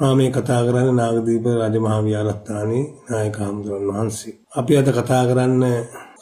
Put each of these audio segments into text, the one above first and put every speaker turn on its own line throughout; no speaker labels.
මා මේ කතා කරන්න නාගදීප රජමහා විහාරස්ථානයේ නායක හාමුදුරන් වහන්සේ. අපි අද කතා කරන්න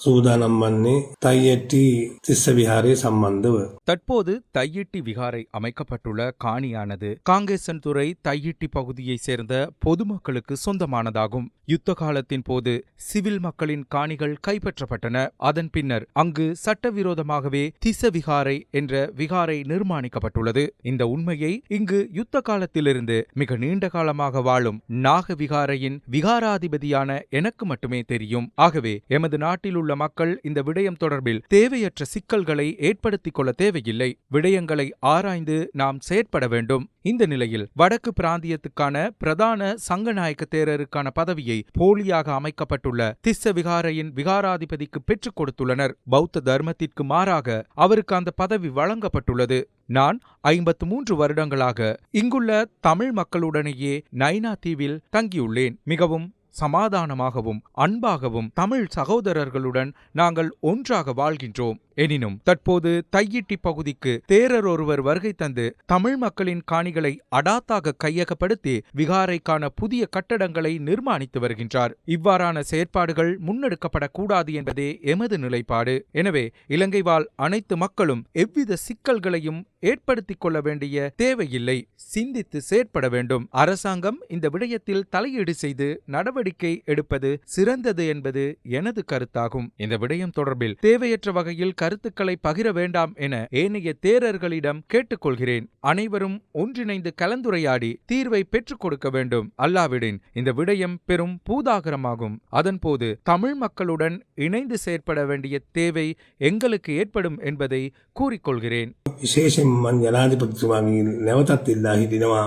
சூதானம் பண்ணி தையெட்டி திஸ்ஸவிஹாரை சம்பந்து
தற்போது தையிட்டி விகாரை அமைக்கப்பட்டுள்ள காணியானது காங்கேசன்துறை தையிட்டி பகுதியை சேர்ந்த பொதுமக்களுக்கு சொந்தமானதாகும். யுத்த காலத்தின் போது சிவில் மக்களின் காணிகள் கைப்பற்றப்பட்டன. அதன் பின்னர் அங்கு சட்டவிரோதமாகவே திச விகாரை என்ற விகாரை நிர்மாணிக்கப்பட்டுள்ளது. இந்த உண்மையை இங்கு யுத்த காலத்திலிருந்து மிக நீண்ட காலமாக வாழும் நாக விகாரையின் விகாராதிபதியான எனக்கு மட்டுமே தெரியும். ஆகவே எமது நாட்டில் உள்ள மக்கள் இந்த விடயம் தொடர்பில் தேவையற்ற சிக்கல்களை ஏற்படுத்திக் கொள்ள தேவையில்லை. விடயங்களை ஆராய்ந்து நாம் செயற்பட வேண்டும். இந்த நிலையில் வடக்கு பிராந்தியத்துக்கான பிரதான சங்கநாயக்க தேரருக்கான பதவியை போலியாக அமைக்கப்பட்டுள்ள திஸ்ஸ விகாரையின் விகாராதிபதிக்கு பெற்றுக் கொடுத்துள்ளனர். பௌத்த தர்மத்திற்கு மாறாக அவருக்கு அந்த பதவி வழங்கப்பட்டுள்ளது. நான் ஐம்பத்து மூன்று வருடங்களாக இங்குள்ள தமிழ் மக்களுடனேயே நைனா தீவில் தங்கியுள்ளேன். மிகவும் சமாதானமாகவும் அன்பாகவும் தமிழ் சகோதரர்களுடன் நாங்கள் ஒன்றாக வாழ்கின்றோம். எனினும் தற்போது தையிட்டி பகுதிக்கு தேரர் ஒருவர் வருகை தந்து தமிழ் மக்களின் காணிகளை அடாத்தாக கையகப்படுத்தி விகாரைக்கான புதிய கட்டடங்களை நிர்மாணித்து வருகின்றார். இவ்வாறான செயற்பாடுகள் முன்னெடுக்கப்படக்கூடாது என்பதே எமது நிலைப்பாடு. எனவே இலங்கை வாழ் அனைத்து மக்களும் எவ்வித சிக்கல்களையும் ஏற்படுத்திக் கொள்ள வேண்டிய தேவையில்லை. சிந்தித்து செயற்பட வேண்டும். அரசாங்கம் இந்த விடயத்தில் தலையீடு செய்து நடவடிக்கை எடுப்பது சிறந்தது என்பது எனது கருத்தாகும் இந்த விடயம் தொடர்பில் தேவையற்ற வகையில் கருத்துக்களை பகிர வேண்டாம் என ஏனைய தேரர்களிடம் கேட்டுக்கொள்கிறேன் அனைவரும் ஒன்றிணைந்து கலந்துரையாடி தீர்வை பெற்றுக் கொடுக்க வேண்டும் அல்லாவிடின் இந்த விடயம் பெரும் பூதாகரமாகும் அதன்போது தமிழ் மக்களுடன் இணைந்து செயற்பட வேண்டிய தேவை எங்களுக்கு ஏற்படும் என்பதை கூறிக்கொள்கிறேன்
විශේෂෙන් මන් ජනාධිපතිතුමාගේ නැවතත් ඉල්ලා හිටිනවා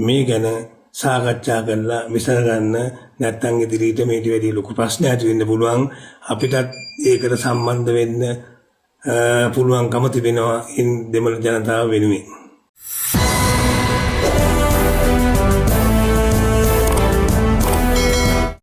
මේ ගැන සාකච්ඡා කරලා විසඳගන්න නැත්තම් ඉදිරියට මේට වැඩි ලොකු ප්‍රශ්න ඇති වෙන්න පුළුවන්. අපිටත් ඒකට සම්බන්ධ වෙන්න අ, පුළුවන්කම තිබෙනවා. ඉන් දෙමළ ජනතාව වෙනුවෙන්.